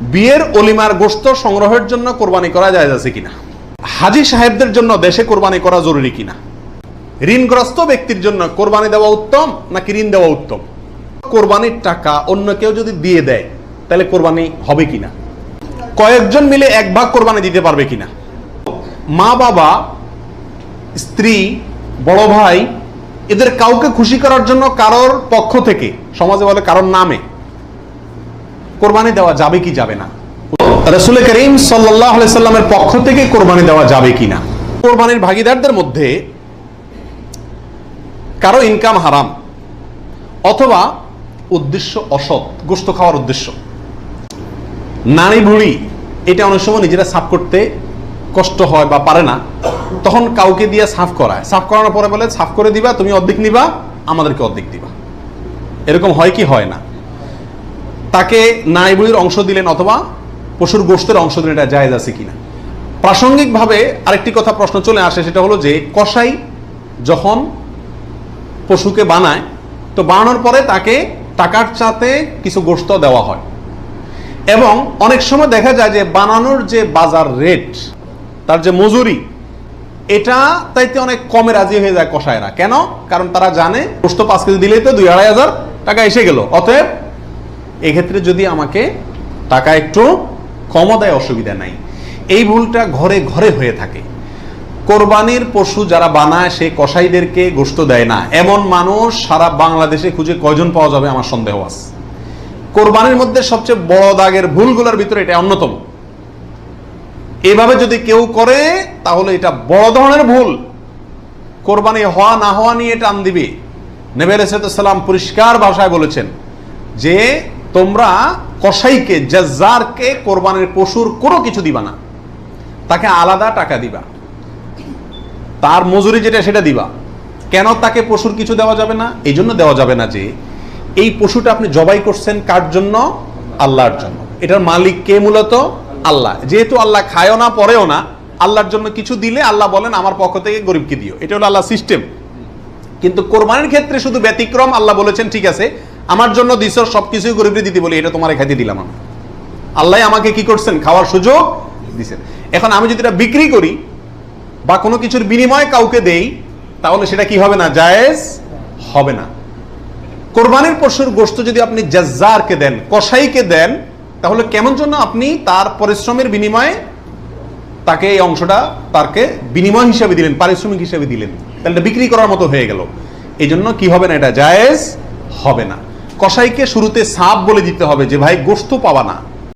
বিয়ের অলিমার গোস্ত সংগ্রহের জন্য কোরবানি করা যায় আছে কিনা? হাজি সাহেবদের জন্য দেশে কোরবানি করা জরুরি কিনা? ঋণগ্রস্ত ব্যক্তির জন্য কোরবানি দেওয়া উত্তম নাকি ঋণ দেওয়া উত্তম? কোরবানির টাকা অন্য কেউ যদি দিয়ে দেয়, তাহলে কোরবানি হবে কিনা? কয়েকজন মিলে এক ভাগ কোরবানি দিতে পারবে কিনা? মা বাবা, স্ত্রী, বড় ভাই, এদের কাউকে খুশি করার জন্য কারোর পক্ষ থেকে, সমাজে বলে কারোর নামে কোরবানি দেওয়া যাবে কি যাবে না? রসুল করিম সাল্লাহ সাল্লামের পক্ষ থেকে কোরবানি দেওয়া যাবে কি না? কোরবানির ভাগিদারদের মধ্যে কারও ইনকাম হারাম অথবা উদ্দেশ্য অসৎ, গোস্ত খাওয়ার উদ্দেশ্য। নারী বুড়ি এটা অনেক সময় নিজেরা সাফ করতে কষ্ট হয় বা পারে না, তখন কাউকে দিয়ে সাফ করায়। সাফ করানোর পরে বলে, সাফ করে দিবা, তুমি অর্ধেক নিবা, আমাদেরকে অর্ধেক দিবা। এরকম হয় কি হয় না? তাকে নারী বুড়ির অংশ দিলেন অথবা পশুর গোষ্ঠের অংশ দিলেন, এটা জায়েজ আছে কিনা? প্রাসঙ্গিকভাবে আরেকটি কথা প্রশ্ন চলে আসে, সেটা হলো যে কসাই যখন পশুকে বানায়, তো বানানোর পরে তাকে টাকার চাতে কিছু গোস্ত দেওয়া হয়। এবং অনেক সময় দেখা যায় যে বানানোর যে বাজার রেট, তার যে মজুরি, এটা তাইতে অনেক কমে রাজি হয়ে যায় কষায়রা কেন? কারণ তারা জানে, গোস্ত পাঁচ কেজি দিলেই তো দুই আড়াই হাজার টাকা এসে গেল। অতএব এক্ষেত্রে যদি আমাকে টাকা একটু কমও দেয় অসুবিধা নাই, এই ভুলটা ঘরে ঘরে হয়ে থাকে। কোরবানির পশু যারা বানায় সে কসাইদেরকে গোস্ত দেয় না। এমন মানুষ সারা বাংলাদেশে খুঁজে কয়জন পাওয়া যাবে আমার সন্দেহ আছে। কোরবানির মধ্যে সবচেয়ে বড় দাগের ভুলগুলোর ভিতরে এটা অন্যতম। এভাবে যদি কেউ করে, তাহলে এটা বড় ধরনের ভুল। কোরবানি হওয়া না হওয়া নিয়ে টান দিবে। নেবের সালাম পরিষ্কার ভাষায় বলেছেন যে তোমরা কসাইকে, জাজ্জারকে, কোরবানের পশুর কোনো কিছু দিবা না। তাকে আলাদা টাকা দিবা। তার মজুরি যেটা, সেটা দিবা। কেন তাকে পশুর কিছু দেওয়া যাবে না? এই জন্য দেওয়া যাবে না যে, এই পশুটা আপনি জবাই করছেন কার জন্য? আল্লাহর জন্য। এটার মালিক কে মূলত? আল্লাহ। যেহেতু আল্লাহ খায়ও না, পরেও না, আল্লাহর জন্য কিছু দিলে আল্লাহ বলেন, আমার পক্ষ থেকে গরিবকে দিও। এটা হলো আল্লাহ সিস্টেম। কিন্তু কোরবানির ক্ষেত্রে শুধু ব্যতিক্রম আল্লাহ বলেছেন, ঠিক আছে আমার জন্য দিস সবকিছুই গরিবকে দিতে বলি, এটা তোমার খাইতে দিলাম আমি। আল্লাহ আমাকে কি করছেন? খাওয়ার সুযোগ দিছেন। এখন আমি যদি এটা বিক্রি করি বা কোনো কিছুর বিনিময়ে কাউকে দেই, তাহলে সেটা কি হবে না? জায়েজ হবে না। কোরবানির পশুর গোস্ত যদি আপনি জাজ্জারকে দেন, কসাইকে দেন, তাহলে কেমন জন্য আপনি তার পরিশ্রমের বিনিময়ে তাকে এই অংশটা তাকে বিনিময় হিসাবে দিলেন, পারিশ্রমিক হিসাবে দিলেন? তাহলে বিক্রি করার মতো হয়ে গেল। এই জন্য কি হবে না? এটা জায়েজ হবে না। কসাইকে শুরুতে সাপ বলে দিতে হবে যে ভাই গোস্ত পাবা না।